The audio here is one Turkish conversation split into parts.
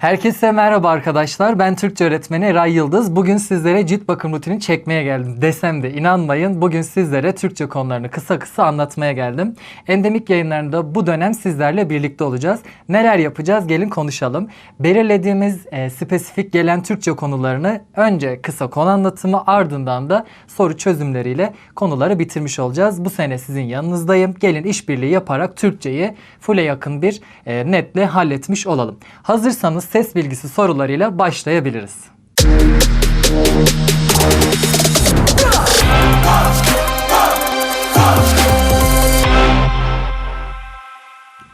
Herkese merhaba arkadaşlar. Ben Türkçe öğretmeni Eray Yıldız. Bugün sizlere cilt bakım rutini çekmeye geldim. Desem de inanmayın. Bugün sizlere Türkçe konularını kısa kısa anlatmaya geldim. Endemik yayınlarında bu dönem sizlerle birlikte olacağız. Neler yapacağız? Gelin konuşalım. Belirlediğimiz e, spesifik gelen Türkçe konularını önce kısa konu anlatımı ardından da soru çözümleriyle konuları bitirmiş olacağız. Bu sene sizin yanınızdayım. Gelin işbirliği yaparak Türkçeyi full'e yakın bir e, netle halletmiş olalım. Hazırsanız ses bilgisi sorularıyla başlayabiliriz.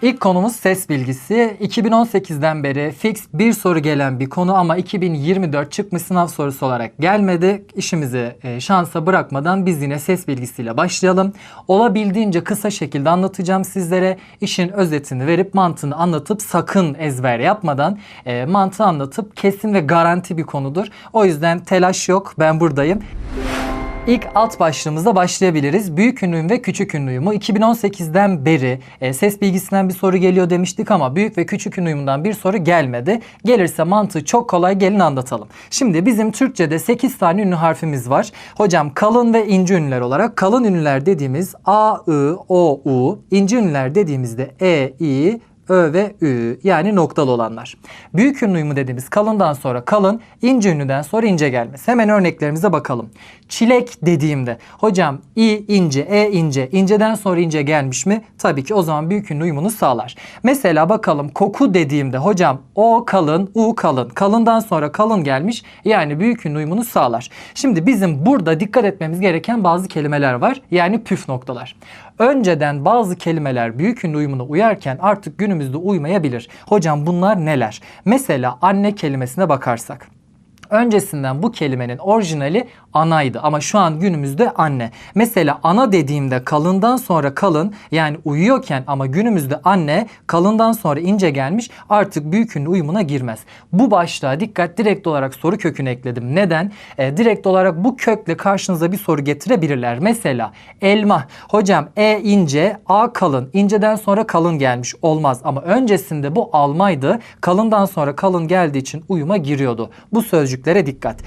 İlk konumuz ses bilgisi. 2018'den beri fix bir soru gelen bir konu ama 2024 çıkmış sınav sorusu olarak gelmedi. İşimizi e, şansa bırakmadan biz yine ses bilgisiyle başlayalım. Olabildiğince kısa şekilde anlatacağım sizlere. İşin özetini verip mantığını anlatıp sakın ezber yapmadan e, mantığı anlatıp kesin ve garanti bir konudur. O yüzden telaş yok. Ben buradayım. İlk alt başlığımızda başlayabiliriz. Büyük ünlüyüm ve küçük ünlüyümü 2018'den beri e, ses bilgisinden bir soru geliyor demiştik ama büyük ve küçük ünlüyümden bir soru gelmedi. Gelirse mantığı çok kolay gelin anlatalım. Şimdi bizim Türkçe'de 8 tane ünlü harfimiz var. Hocam kalın ve ince ünlüler olarak kalın ünlüler dediğimiz A, I, O, U, ince ünlüler dediğimizde E, I, Ö ve Ü yani noktalı olanlar. Büyük ünlü uyumu dediğimiz kalından sonra kalın, ince ünlüden sonra ince gelmez. Hemen örneklerimize bakalım. Çilek dediğimde hocam i ince, e ince, inceden sonra ince gelmiş mi? Tabii ki o zaman büyük ünlü uyumunu sağlar. Mesela bakalım koku dediğimde hocam o kalın, u kalın. Kalından sonra kalın gelmiş yani büyük ünlü uyumunu sağlar. Şimdi bizim burada dikkat etmemiz gereken bazı kelimeler var. Yani püf noktalar. Önceden bazı kelimeler büyük ünlü uyumuna uyarken artık günümüzde uymayabilir. Hocam bunlar neler? Mesela anne kelimesine bakarsak. Öncesinden bu kelimenin orijinali anaydı ama şu an günümüzde anne. Mesela ana dediğimde kalından sonra kalın yani uyuyorken ama günümüzde anne kalından sonra ince gelmiş artık büyük uyumuna girmez. Bu başlığa dikkat direkt olarak soru kökünü ekledim. Neden? E, direkt olarak bu kökle karşınıza bir soru getirebilirler. Mesela elma. Hocam e ince, a kalın. İnceden sonra kalın gelmiş olmaz ama öncesinde bu almaydı. Kalından sonra kalın geldiği için uyuma giriyordu. Bu sözcüklere dikkat.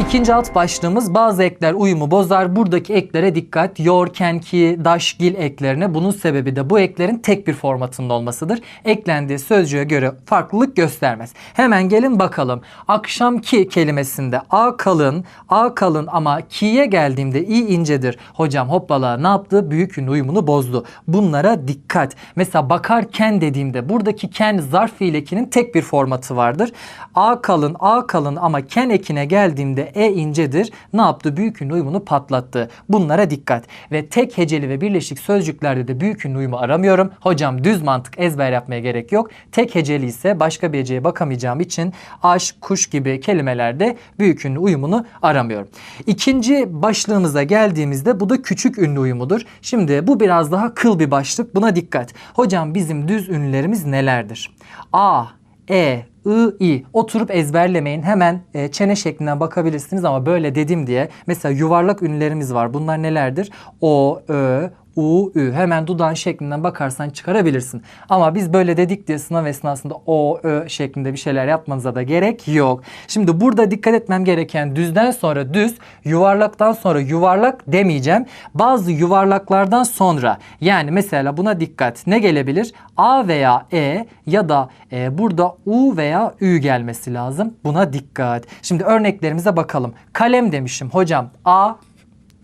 İkinci alt başlığımız bazı ekler uyumu bozar. Buradaki eklere dikkat. Yor, ken, ki, daş, gil eklerine. Bunun sebebi de bu eklerin tek bir formatında olmasıdır. Eklendiği sözcüğe göre farklılık göstermez. Hemen gelin bakalım. Akşamki kelimesinde a kalın, a kalın ama ki'ye geldiğimde i incedir. Hocam hoppala ne yaptı? Büyük ünlü uyumunu bozdu. Bunlara dikkat. Mesela bakarken dediğimde buradaki ken zarf fiilekinin tek bir formatı vardır. A kalın, a kalın ama ken ekine geldiğimde e incedir. Ne yaptı? Büyük ünlü uyumunu patlattı. Bunlara dikkat. Ve tek heceli ve birleşik sözcüklerde de büyük ünlü uyumu aramıyorum. Hocam düz mantık ezber yapmaya gerek yok. Tek heceli ise başka bir heceye bakamayacağım için aş, kuş gibi kelimelerde büyük ünlü uyumunu aramıyorum. İkinci başlığımıza geldiğimizde bu da küçük ünlü uyumudur. Şimdi bu biraz daha kıl bir başlık. Buna dikkat. Hocam bizim düz ünlülerimiz nelerdir? A, E, I, I. Oturup ezberlemeyin. Hemen e, çene şeklinden bakabilirsiniz ama böyle dedim diye. Mesela yuvarlak ünlülerimiz var. Bunlar nelerdir? O, Ö, U, Ü. Hemen dudağın şeklinden bakarsan çıkarabilirsin. Ama biz böyle dedik diye sınav esnasında O, Ö şeklinde bir şeyler yapmanıza da gerek yok. Şimdi burada dikkat etmem gereken düzden sonra düz, yuvarlaktan sonra yuvarlak demeyeceğim. Bazı yuvarlaklardan sonra yani mesela buna dikkat. Ne gelebilir? A veya E ya da e, burada U veya Ü gelmesi lazım. Buna dikkat. Şimdi örneklerimize bakalım. Kalem demişim. Hocam A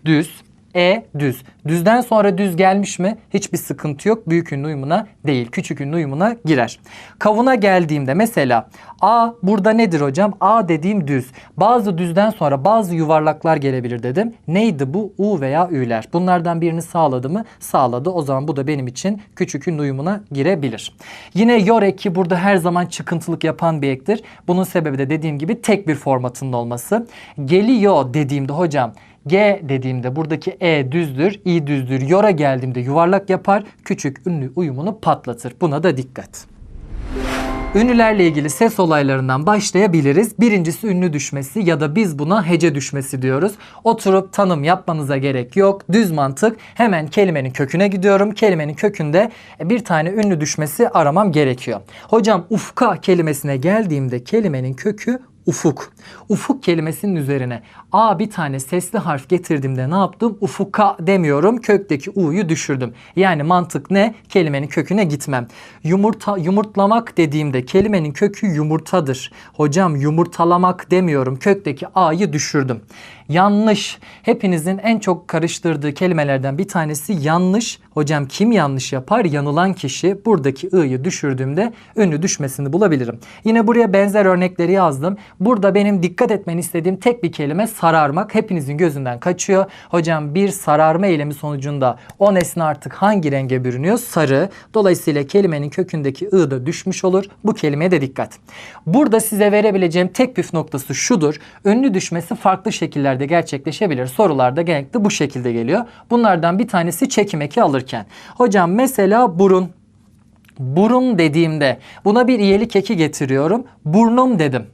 düz, e düz. Düzden sonra düz gelmiş mi? Hiçbir sıkıntı yok. Büyük ünlü uyumuna değil. Küçük ünlü uyumuna girer. Kavuna geldiğimde mesela A burada nedir hocam? A dediğim düz. Bazı düzden sonra bazı yuvarlaklar gelebilir dedim. Neydi bu? U veya Ü'ler. Bunlardan birini sağladı mı? Sağladı. O zaman bu da benim için küçük ünlü uyumuna girebilir. Yine yor eki burada her zaman çıkıntılık yapan bir ektir. Bunun sebebi de dediğim gibi tek bir formatının olması. Geliyor dediğimde hocam G dediğimde buradaki E düzdür, I düzdür. Yora geldiğimde yuvarlak yapar, küçük ünlü uyumunu patlatır. Buna da dikkat. Ünlülerle ilgili ses olaylarından başlayabiliriz. Birincisi ünlü düşmesi ya da biz buna hece düşmesi diyoruz. Oturup tanım yapmanıza gerek yok. Düz mantık. Hemen kelimenin köküne gidiyorum. Kelimenin kökünde bir tane ünlü düşmesi aramam gerekiyor. Hocam ufka kelimesine geldiğimde kelimenin kökü ufuk. Ufuk kelimesinin üzerine a bir tane sesli harf getirdiğimde ne yaptım? Ufuka demiyorum. Kökteki u'yu düşürdüm. Yani mantık ne? Kelimenin köküne gitmem. Yumurta yumurtlamak dediğimde kelimenin kökü yumurtadır. Hocam yumurtalamak demiyorum. Kökteki a'yı düşürdüm. Yanlış. Hepinizin en çok karıştırdığı kelimelerden bir tanesi yanlış. Hocam kim yanlış yapar? Yanılan kişi. Buradaki i'yi düşürdüğümde ünlü düşmesini bulabilirim. Yine buraya benzer örnekleri yazdım. Burada benim dikkat etmeni istediğim tek bir kelime sararmak. Hepinizin gözünden kaçıyor. Hocam bir sararma eylemi sonucunda o nesne artık hangi renge bürünüyor? Sarı. Dolayısıyla kelimenin kökündeki i da düşmüş olur. Bu kelimeye de dikkat. Burada size verebileceğim tek püf noktası şudur. Ünlü düşmesi farklı şekillerde gerçekleşebilir. Sorularda genellikle bu şekilde geliyor. Bunlardan bir tanesi çekim eki alırken. Hocam mesela burun. Burun dediğimde buna bir iyelik eki getiriyorum. Burnum dedim.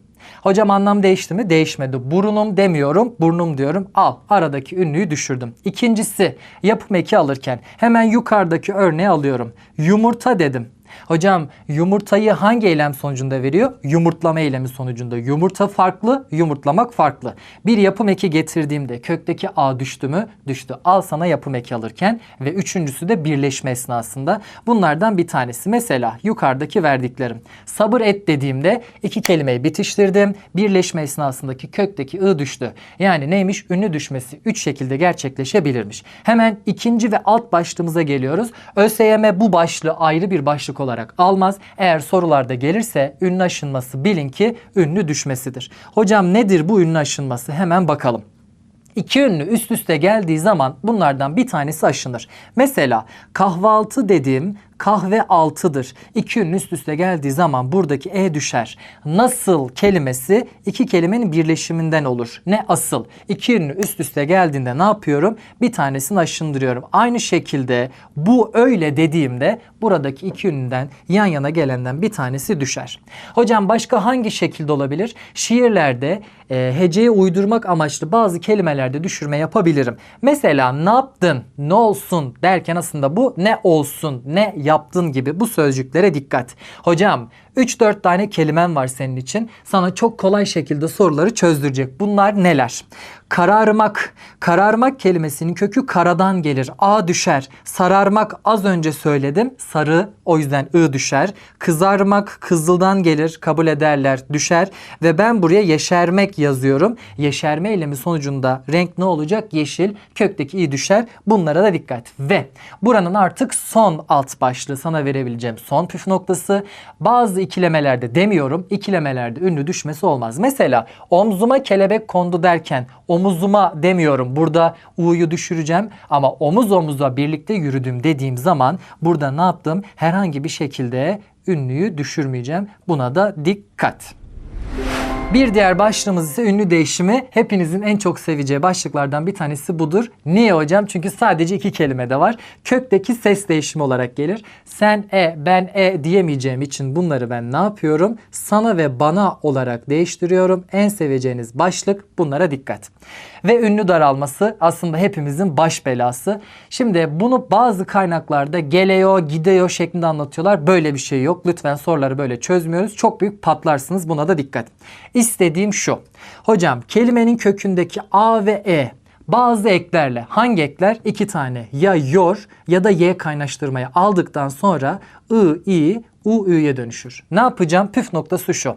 Hocam anlam değişti mi? Değişmedi. Burunum demiyorum, burnum diyorum. Al. Aradaki ünlüyü düşürdüm. İkincisi yapım eki alırken hemen yukarıdaki örneği alıyorum. Yumurta dedim. Hocam yumurtayı hangi eylem sonucunda veriyor? Yumurtlama eylemi sonucunda. Yumurta farklı, yumurtlamak farklı. Bir yapım eki getirdiğimde kökteki A düştü mü? Düştü. Al sana yapım eki alırken ve üçüncüsü de birleşme esnasında. Bunlardan bir tanesi. Mesela yukarıdaki verdiklerim. Sabır et dediğimde iki kelimeyi bitiştirdim. Birleşme esnasındaki kökteki I düştü. Yani neymiş? Ünlü düşmesi üç şekilde gerçekleşebilirmiş. Hemen ikinci ve alt başlığımıza geliyoruz. ÖSYM bu başlığı ayrı bir başlık olarak almaz. Eğer sorularda gelirse ünlü aşınması bilin ki ünlü düşmesidir. Hocam nedir bu ünlü aşınması? Hemen bakalım. İki ünlü üst üste geldiği zaman bunlardan bir tanesi aşınır. Mesela kahvaltı dediğim kahve altıdır. İki ünlü üst üste geldiği zaman buradaki e düşer. Nasıl kelimesi iki kelimenin birleşiminden olur. Ne asıl? İki ünlü üst üste geldiğinde ne yapıyorum? Bir tanesini aşındırıyorum. Aynı şekilde bu öyle dediğimde buradaki iki ünlüden yan yana gelenden bir tanesi düşer. Hocam başka hangi şekilde olabilir? Şiirlerde e, heceye uydurmak amaçlı bazı kelimelerde düşürme yapabilirim. Mesela ne yaptın, ne olsun derken aslında bu ne olsun, ne yaptın gibi bu sözcüklere dikkat. Hocam 3-4 tane kelimen var senin için. Sana çok kolay şekilde soruları çözdürecek. Bunlar neler? Kararmak. Kararmak kelimesinin kökü karadan gelir. A düşer. Sararmak az önce söyledim. Sarı o yüzden ı düşer. Kızarmak kızıldan gelir. Kabul ederler düşer. Ve ben buraya yeşermek yazıyorum. Yeşerme eylemi sonucunda renk ne olacak? Yeşil. Kökteki i düşer. Bunlara da dikkat. Ve buranın artık son alt başlığı sana verebileceğim son püf noktası. Bazı ikilemelerde demiyorum. ikilemelerde ünlü düşmesi olmaz. Mesela omzuma kelebek kondu derken omuzuma demiyorum. Burada u'yu düşüreceğim ama omuz omuza birlikte yürüdüm dediğim zaman burada ne yaptım? Herhangi bir şekilde ünlüyü düşürmeyeceğim. Buna da dikkat. Bir diğer başlığımız ise ünlü değişimi. Hepinizin en çok seveceği başlıklardan bir tanesi budur. Niye hocam? Çünkü sadece iki kelime de var. Kökteki ses değişimi olarak gelir. Sen e, ben e diyemeyeceğim için bunları ben ne yapıyorum? Sana ve bana olarak değiştiriyorum. En seveceğiniz başlık bunlara dikkat. Ve ünlü daralması aslında hepimizin baş belası. Şimdi bunu bazı kaynaklarda geliyor, gidiyor şeklinde anlatıyorlar. Böyle bir şey yok. Lütfen soruları böyle çözmüyoruz. Çok büyük patlarsınız. Buna da dikkat. İstediğim şu. Hocam kelimenin kökündeki A ve E bazı eklerle hangi ekler? İki tane ya yor ya da y kaynaştırmayı aldıktan sonra i, i, u, ü'ye dönüşür. Ne yapacağım? Püf noktası şu.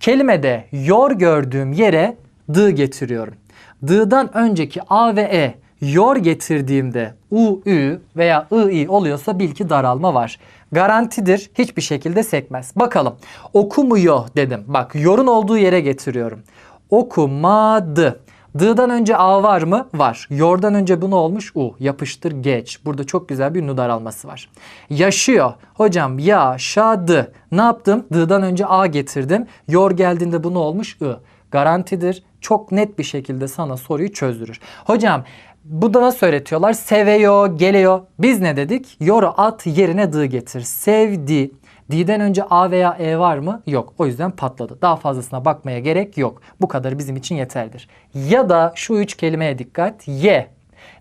Kelimede yor gördüğüm yere d getiriyorum. D'dan önceki a ve e yor getirdiğimde u, ü veya i, i oluyorsa bil ki daralma var. Garantidir hiçbir şekilde sekmez. Bakalım okumuyor dedim. Bak yorun olduğu yere getiriyorum. Okumadı. D'dan önce A var mı? Var. Yor'dan önce bu ne olmuş? U. Yapıştır geç. Burada çok güzel bir ünlü daralması var. Yaşıyor. Hocam yaşadı. Ne yaptım? D'dan önce A getirdim. Yor geldiğinde bu ne olmuş? I. Garantidir. Çok net bir şekilde sana soruyu çözdürür. Hocam bu da nasıl öğretiyorlar? Seveyor, geliyor. Biz ne dedik? Yoru at yerine dı getir. Sevdi, D'den önce A veya E var mı? Yok. O yüzden patladı. Daha fazlasına bakmaya gerek yok. Bu kadar bizim için yeterlidir. Ya da şu üç kelimeye dikkat. Ye,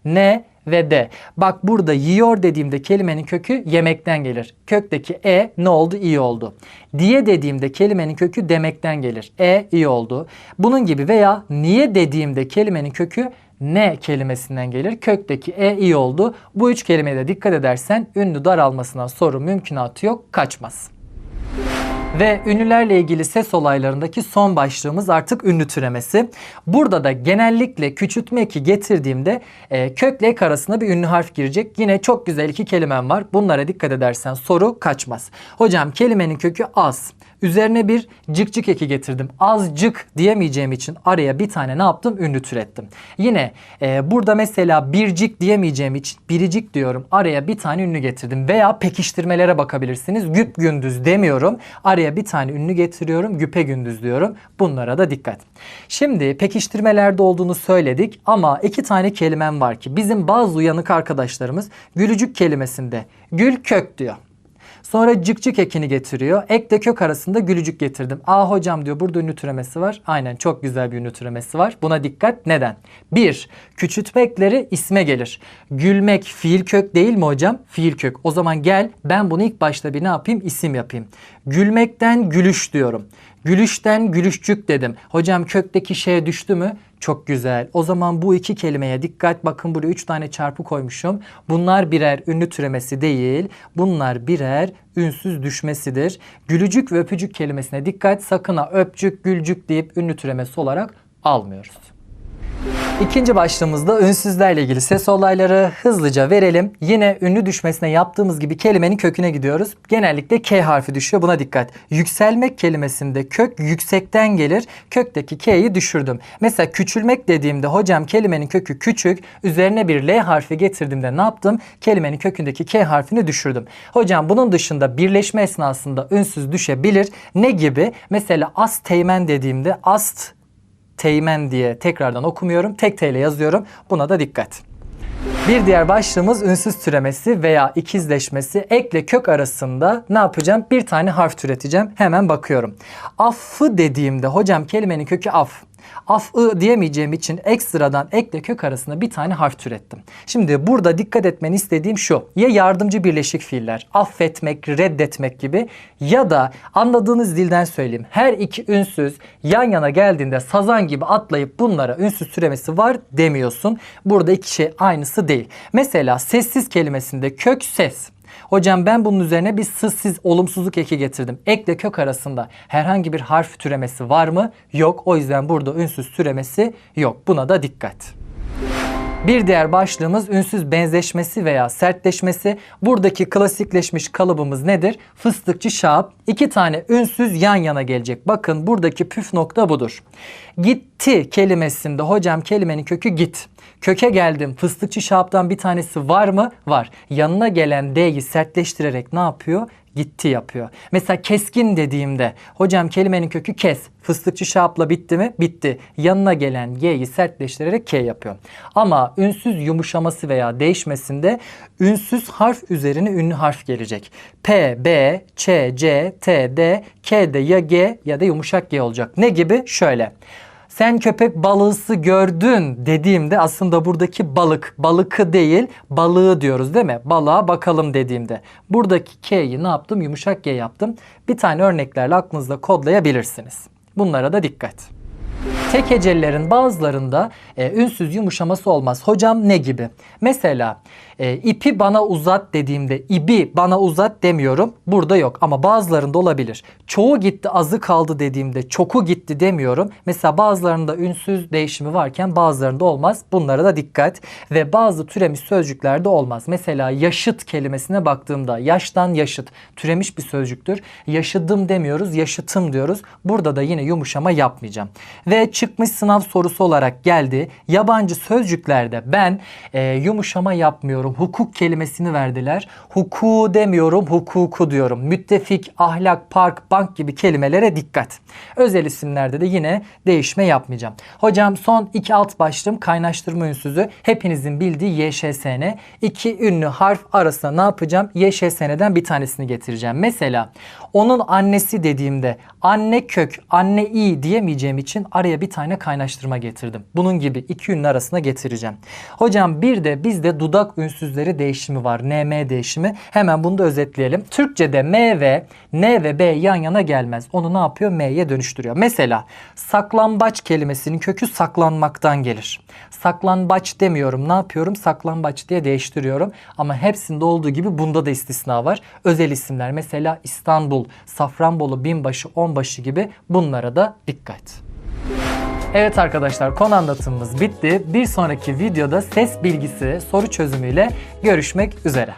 ne ve de. Bak burada yiyor dediğimde kelimenin kökü yemekten gelir. Kökteki e ne oldu? İyi oldu. Diye dediğimde kelimenin kökü demekten gelir. E iyi oldu. Bunun gibi veya niye dediğimde kelimenin kökü ne kelimesinden gelir. Kökteki e iyi oldu. Bu üç kelimeye de dikkat edersen ünlü daralmasından soru mümkünatı yok. Kaçmaz. Ve ünlülerle ilgili ses olaylarındaki son başlığımız artık ünlü türemesi. Burada da genellikle küçültme eki getirdiğimde e, kökle ek arasında bir ünlü harf girecek. Yine çok güzel iki kelimem var. Bunlara dikkat edersen soru kaçmaz. Hocam kelimenin kökü az. Üzerine bir cık cık eki getirdim. Azcık diyemeyeceğim için araya bir tane ne yaptım? Ünlü türettim. Yine e, burada mesela bircik diyemeyeceğim için biricik diyorum. Araya bir tane ünlü getirdim. Veya pekiştirmelere bakabilirsiniz. Güp gündüz demiyorum. Araya bir tane ünlü getiriyorum. Güpe gündüz diyorum. Bunlara da dikkat. Şimdi pekiştirmelerde olduğunu söyledik ama iki tane kelimem var ki bizim bazı uyanık arkadaşlarımız gülücük kelimesinde gül kök diyor. Sonra cık cık ekini getiriyor. Ek de kök arasında gülücük getirdim. Aa hocam diyor burada ünlü var. Aynen çok güzel bir ünlü var. Buna dikkat. Neden? Bir, küçültme ekleri isme gelir. Gülmek fiil kök değil mi hocam? Fiil kök. O zaman gel ben bunu ilk başta bir ne yapayım? İsim yapayım. Gülmekten gülüş diyorum. Gülüşten gülüşcük dedim. Hocam kökteki şeye düştü mü? Çok güzel. O zaman bu iki kelimeye dikkat. Bakın buraya üç tane çarpı koymuşum. Bunlar birer ünlü türemesi değil. Bunlar birer ünsüz düşmesidir. Gülücük ve öpücük kelimesine dikkat. Sakın ha öpcük, gülcük deyip ünlü türemesi olarak almıyoruz. İkinci başlığımızda ünsüzlerle ilgili ses olayları hızlıca verelim. Yine ünlü düşmesine yaptığımız gibi kelimenin köküne gidiyoruz. Genellikle K harfi düşüyor. Buna dikkat. Yükselmek kelimesinde kök yüksekten gelir. Kökteki K'yi düşürdüm. Mesela küçülmek dediğimde hocam kelimenin kökü küçük. Üzerine bir L harfi getirdiğimde ne yaptım? Kelimenin kökündeki K harfini düşürdüm. Hocam bunun dışında birleşme esnasında ünsüz düşebilir. Ne gibi? Mesela ast teğmen dediğimde ast teğmen diye tekrardan okumuyorum. Tek T ile yazıyorum. Buna da dikkat. Bir diğer başlığımız ünsüz türemesi veya ikizleşmesi. Ekle kök arasında ne yapacağım? Bir tane harf türeteceğim. Hemen bakıyorum. Affı dediğimde hocam kelimenin kökü af. Af-ı diyemeyeceğim için ekstradan ekle kök arasında bir tane harf türettim. Şimdi burada dikkat etmeni istediğim şu. Ya yardımcı birleşik fiiller, affetmek, reddetmek gibi ya da anladığınız dilden söyleyeyim. Her iki ünsüz yan yana geldiğinde sazan gibi atlayıp bunlara ünsüz türemesi var demiyorsun. Burada iki şey aynısı değil. Mesela sessiz kelimesinde kök ses. Hocam ben bunun üzerine bir sızsız olumsuzluk eki getirdim. Ekle kök arasında herhangi bir harf türemesi var mı? Yok. O yüzden burada ünsüz türemesi yok. Buna da dikkat. Bir diğer başlığımız ünsüz benzeşmesi veya sertleşmesi. Buradaki klasikleşmiş kalıbımız nedir? Fıstıkçı şahap. İki tane ünsüz yan yana gelecek. Bakın buradaki püf nokta budur. Gitti kelimesinde hocam kelimenin kökü git. Köke geldim. Fıstıkçı şahaptan bir tanesi var mı? Var. Yanına gelen D'yi sertleştirerek ne yapıyor? gitti yapıyor. Mesela keskin dediğimde hocam kelimenin kökü kes. Fıstıkçı şapla bitti mi? Bitti. Yanına gelen G'yi sertleştirerek K yapıyor. Ama ünsüz yumuşaması veya değişmesinde ünsüz harf üzerine ünlü harf gelecek. P, B, Ç, C, T, D, K de ya G ya da yumuşak G olacak. Ne gibi? Şöyle sen köpek balığısı gördün dediğimde aslında buradaki balık, balıkı değil balığı diyoruz değil mi? Balığa bakalım dediğimde. Buradaki K'yi ne yaptım? Yumuşak G yaptım. Bir tane örneklerle aklınızda kodlayabilirsiniz. Bunlara da dikkat. Tek hecelilerin bazılarında e, ünsüz yumuşaması olmaz. Hocam ne gibi? Mesela e, ipi bana uzat dediğimde ibi bana uzat demiyorum. Burada yok ama bazılarında olabilir. Çoğu gitti azı kaldı dediğimde çoku gitti demiyorum. Mesela bazılarında ünsüz değişimi varken bazılarında olmaz. Bunlara da dikkat. Ve bazı türemiş sözcüklerde olmaz. Mesela yaşıt kelimesine baktığımda yaştan yaşıt türemiş bir sözcüktür. Yaşıdım demiyoruz yaşıtım diyoruz. Burada da yine yumuşama yapmayacağım. Ve çıkmış sınav sorusu olarak geldi. Yabancı sözcüklerde ben e, yumuşama yapmıyorum. Hukuk kelimesini verdiler. Hukuku demiyorum, hukuku diyorum. Müttefik, ahlak, park, bank gibi kelimelere dikkat. Özel isimlerde de yine değişme yapmayacağım. Hocam son iki alt başlığım kaynaştırma ünsüzü. Hepinizin bildiği YŞSN. İki ünlü harf arasında ne yapacağım? YŞSN'den bir tanesini getireceğim. Mesela onun annesi dediğimde anne kök, anne i diyemeyeceğim için araya bir tane kaynaştırma getirdim. Bunun gibi iki ünlü arasına getireceğim. Hocam bir de bizde dudak ünsüzleri değişimi var. NM değişimi. Hemen bunu da özetleyelim. Türkçe'de M ve N ve B yan yana gelmez. Onu ne yapıyor? M'ye dönüştürüyor. Mesela saklambaç kelimesinin kökü saklanmaktan gelir. Saklambaç demiyorum. Ne yapıyorum? Saklambaç diye değiştiriyorum. Ama hepsinde olduğu gibi bunda da istisna var. Özel isimler mesela İstanbul, Safranbolu, Binbaşı, Onbaşı gibi bunlara da dikkat. Evet arkadaşlar konu anlatımımız bitti. Bir sonraki videoda ses bilgisi soru çözümüyle görüşmek üzere.